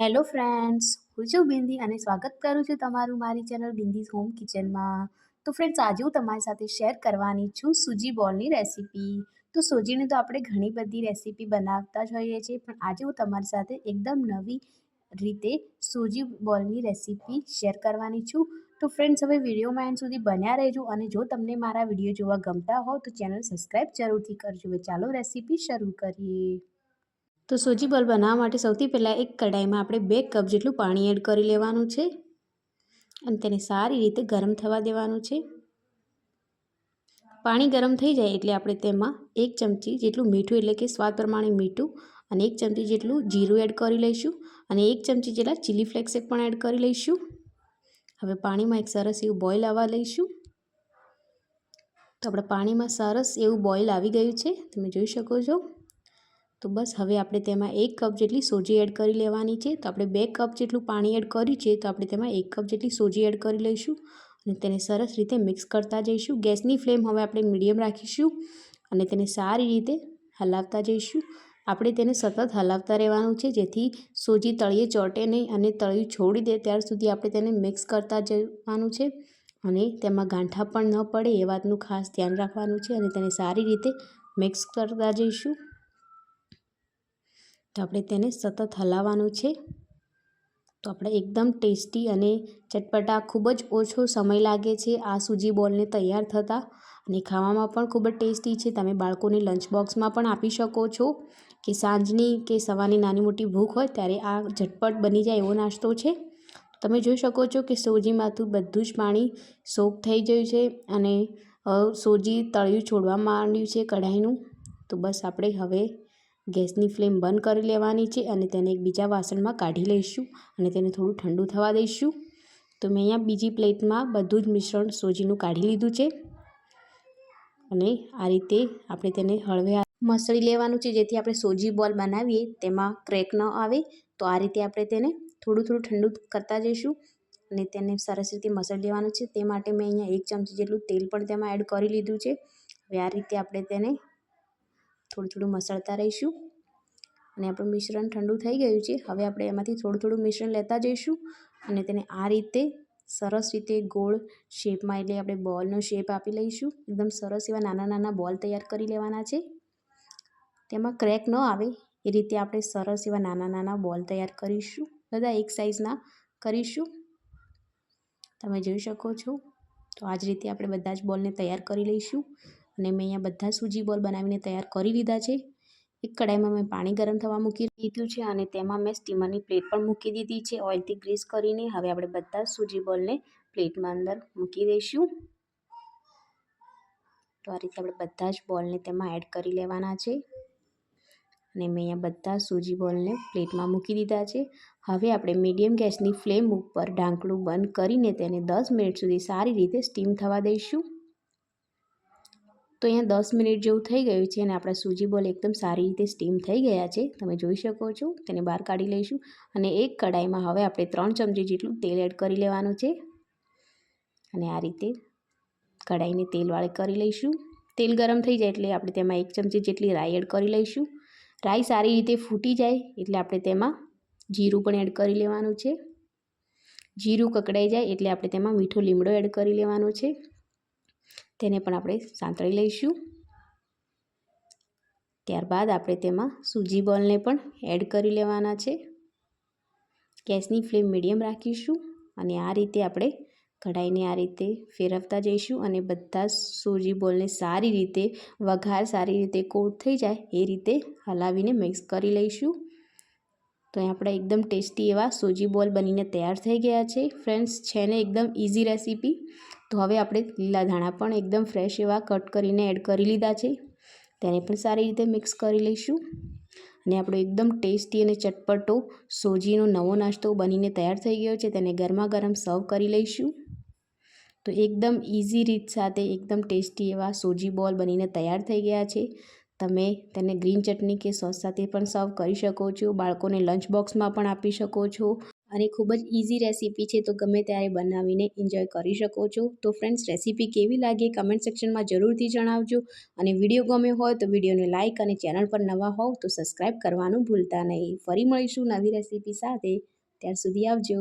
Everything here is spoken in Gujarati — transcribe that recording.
હેલો ફ્રેન્ડ્સ હું છું બિંદી અને સ્વાગત કરું છું તમારું મારી ચેનલ બિંદીઝ હોમ કિચનમાં. તો ફ્રેન્ડ્સ આજે હું તમારી સાથે શેર કરવાની છું સૂજી બોલની રેસીપી તો સૂજીની તો આપણે ઘણી બધી રેસીપી બનાવતા જ હોઈએ છીએ, પણ આજે હું તમારી સાથે એકદમ નવી રીતે સૂજી બોલની રેસીપી શેર કરવાની છું. તો ફ્રેન્ડ્સ હવે વિડીયોમાં એન્ડ સુધી બન્યા રહેજો અને જો તમને મારા વીડિયો જોવા ગમતા હો, તો ચેનલ સબસ્ક્રાઈબ જરૂરથી કરજો. ચાલો રેસીપી શરૂ કરીએ. તો સૂજી બોલ બનાવવા માટે સૌથી પહેલાં એક કઢાઈમાં આપણે બે કપ જેટલું પાણી એડ કરી લેવાનું છે અને તેને સારી રીતે ગરમ થવા દેવાનું છે. પાણી ગરમ થઈ જાય એટલે આપણે તેમાં એક ચમચી જેટલું મીઠું એટલે કે સ્વાદ પ્રમાણે મીઠું અને એક ચમચી જેટલું જીરું એડ કરી લઈશું અને એક ચમચી જેટલા ચીલી ફ્લેક્સ પણ એડ કરી લઈશું. હવે પાણીમાં એક સરસ એવું બોઇલ આવવા લઈશું. તો આપણે પાણીમાં સરસ એવું બોઇલ આવી ગયું છે. તમે જોઈ શકો છો. તો બસ હવે આપણે તેમાં એક કપ જેટલી સોજી એડ કરી લેવાની છે. તો આપણે બે કપ જેટલું પાણી એડ કર્યું છે તો આપણે તેમાં એક કપ જેટલી સોજી એડ કરી લઈશું અને તેને સરસ રીતે મિક્સ કરતા જઈશું. ગેસની ફ્લેમ હવે આપણે મીડિયમ રાખીશું અને તેને સારી રીતે હલાવતા જઈશું. આપણે તેને સતત હલાવતા રહેવાનું છે જેથી સોજી તળીએ ચોટે નહીં અને તળિયું છોડી દે ત્યાર સુધી આપણે તેને મિક્સ કરતા જવાનું છે અને તેમાં ગાંઠા પણ ન પડે એ વાતનું ખાસ ધ્યાન રાખવાનું છે અને તેને સારી રીતે મિક્સ કરતા જઈશું. તો આપણે તેને સતત હલાવવાનું છે. તો આપણે એકદમ ટેસ્ટી અને ચટપટા ખૂબ જ ઓછો સમય લાગે છે આ સૂજી બોલને તૈયાર થતાં. અને ખાવામાં પણ ખૂબ જ ટેસ્ટી છે. તમે બાળકોને લંચ બોક્સમાં પણ આપી શકો છો કે સાંજની કે સવારની નાની મોટી ભૂખ હોય ત્યારે આ ઝટપટ બની જાય એવો નાસ્તો છે. તમે જોઈ શકો છો કે સોજીમાંથી બધું જ પાણી સોક થઈ ગયું છે અને સોજી તળિયું છોડવા માંડ્યું છે કઢાઈનું. તો બસ આપણે હવે ગેસની ફ્લેમ બંધ કરી લેવાની છે અને તેને એક બીજા વાસણમાં કાઢી લઈશું અને તેને થોડું ઠંડુ થવા દઈશું. તો મેં અહીંયા બીજી પ્લેટમાં બધું જ મિશ્રણ સોજીનું કાઢી લીધું છે. અને આ રીતે આપણે તેને હળવે મસળી લેવાનું છે. જેથી આપણે સોજી બોલ બનાવીએ તેમાં ક્રેક ન આવે. તો આ રીતે આપણે તેને થોડું થોડું ઠંડુ કરતા જઈશું અને તેને સરસ રીતે મસળી લેવાનું છે. તે માટે મેં અહીંયા એક ચમચી જેટલું તેલ પણ તેમાં એડ કરી લીધું છે. હવે આ રીતે આપણે તેને થોડું થોડું મસળતા રહીશું. અને આપણું મિશ્રણ ઠંડુ થઈ ગયું છે. હવે આપણે એમાંથી થોડું થોડું મિશ્રણ લેતા જઈશું. અને તેને આ રીતે સરસ રીતે ગોળ શેપમાં, એટલે આપણે બોલનો શેપ આપી લઈશું. એકદમ સરસ એવા નાના નાના બોલ તૈયાર કરી લેવાના છે. તેમાં ક્રેક ન આવે. એ રીતે આપણે સરસ એવા નાના નાના બોલ તૈયાર કરીશું. બધા એક સાઇઝના કરીશું. તમે જોઈ શકો છો. તો આ જ રીતે આપણે બધા જ બોલને તૈયાર કરી લઈશું. અને મેં અહીંયા બધા સૂજી બોલ બનાવીને તૈયાર કરી લીધા છે. એક કડાઈમાં મેં પાણી ગરમ થવા મૂકી દીધું છે અને તેમાં મેં સ્ટીમરની પ્લેટ પણ મૂકી દીધી છે. ઓઇલથી ગ્રીસ કરીને હવે આપણે બધા સૂજી બોલને પ્લેટમાં અંદર મૂકી દઈશું. તો આ રીતે આપણે બધા જ બોલને તેમાં એડ કરી લેવાના છે. અને મેં અહીંયા બધા સૂજી બોલને પ્લેટમાં મૂકી દીધા છે. હવે આપણે મીડિયમ ગેસની ફ્લેમ ઉપર ઢાંકણું બંધ કરીને તેને દસ મિનિટ સુધી સારી રીતે સ્ટીમ થવા દઈશું. તો અહીંયા દસ મિનિટ જેવું થઈ ગયું છે અને આપણા સૂજી બોલ એકદમ સારી રીતે સ્ટીમ થઈ ગયા છે. તમે જોઈ શકો છો, તેને બહાર કાઢી લઈશું અને એક કઢાઈમાં હવે આપણે ત્રણ ચમચી જેટલું તેલ એડ કરી લેવાનું છે. અને આ રીતે કઢાઈને તેલવાળી કરી લઈશું. તેલ ગરમ થઈ જાય એટલે આપણે તેમાં એક ચમચી જેટલી રાઈ એડ કરી લઈશું. રાઈ સારી રીતે ફૂટી જાય એટલે આપણે તેમાં જીરું પણ એડ કરી લેવાનું છે. જીરું કકડાઈ જાય એટલે આપણે તેમાં મીઠો લીમડો એડ કરી લેવાનો છે. તેને પણ આપણે સાંતળી લઈશું. ત્યારબાદ આપણે તેમાં સૂજી બોલને પણ એડ કરી લેવાના છે. ગેસની ફ્લેમ મીડિયમ રાખીશું અને આ રીતે આપણે કઢાઈને આ રીતે ફેરવતા જઈશું અને બધા સૂજી બોલને સારી રીતે, વઘાર સારી રીતે કોટ થઈ જાય એ રીતે હલાવીને મિક્સ કરી લઈશું. તો આપણા એકદમ ટેસ્ટી એવા સૂજી બોલ બનીને તૈયાર થઈ ગયા છે. ફ્રેન્ડ્સ, છે ને એકદમ ઇઝી રેસીપી. તો હવે આપણે લીલા ધાણા પણ એકદમ ફ્રેશ એવા કટ કરીને એડ કરી લીધા છે. તેને પણ સારી રીતે મિક્સ કરી લઈશું. અને આપણો એકદમ ટેસ્ટી અને ચટપટો સોજીનો નવો નાસ્તો બનીને તૈયાર થઈ ગયો છે. તેને ગરમા ગરમ સર્વ કરી લઈશું. તો એકદમ ઇઝી રીત સાથે એકદમ ટેસ્ટી એવા સોજી બોલ બનીને તૈયાર થઈ ગયા છે. તમે તેને ગ્રીન ચટણી કે સોસ સાથે પણ સર્વ કરી શકો છો. બાળકોને લંચ બોક્સમાં પણ આપી શકો છો. અને ખૂબ જ ઇઝી રેસીપી છે, તો ગમે ત્યારે બનાવીને એન્જોય કરી શકો છો. તો ફ્રેન્ડ્સ રેસીપી કેવી લાગે કમેન્ટ સેક્શનમાં જરૂરથી જણાવજો. અને વીડિયો ગમ્યો હોય તો વિડીયોને લાઇક અને ચેનલ પર નવા હોવ તો સબસ્ક્રાઈબ કરવાનું ભૂલતા નહીં. ફરી મળીશું નવી રેસીપી સાથે. ત્યાર સુધી આવજો.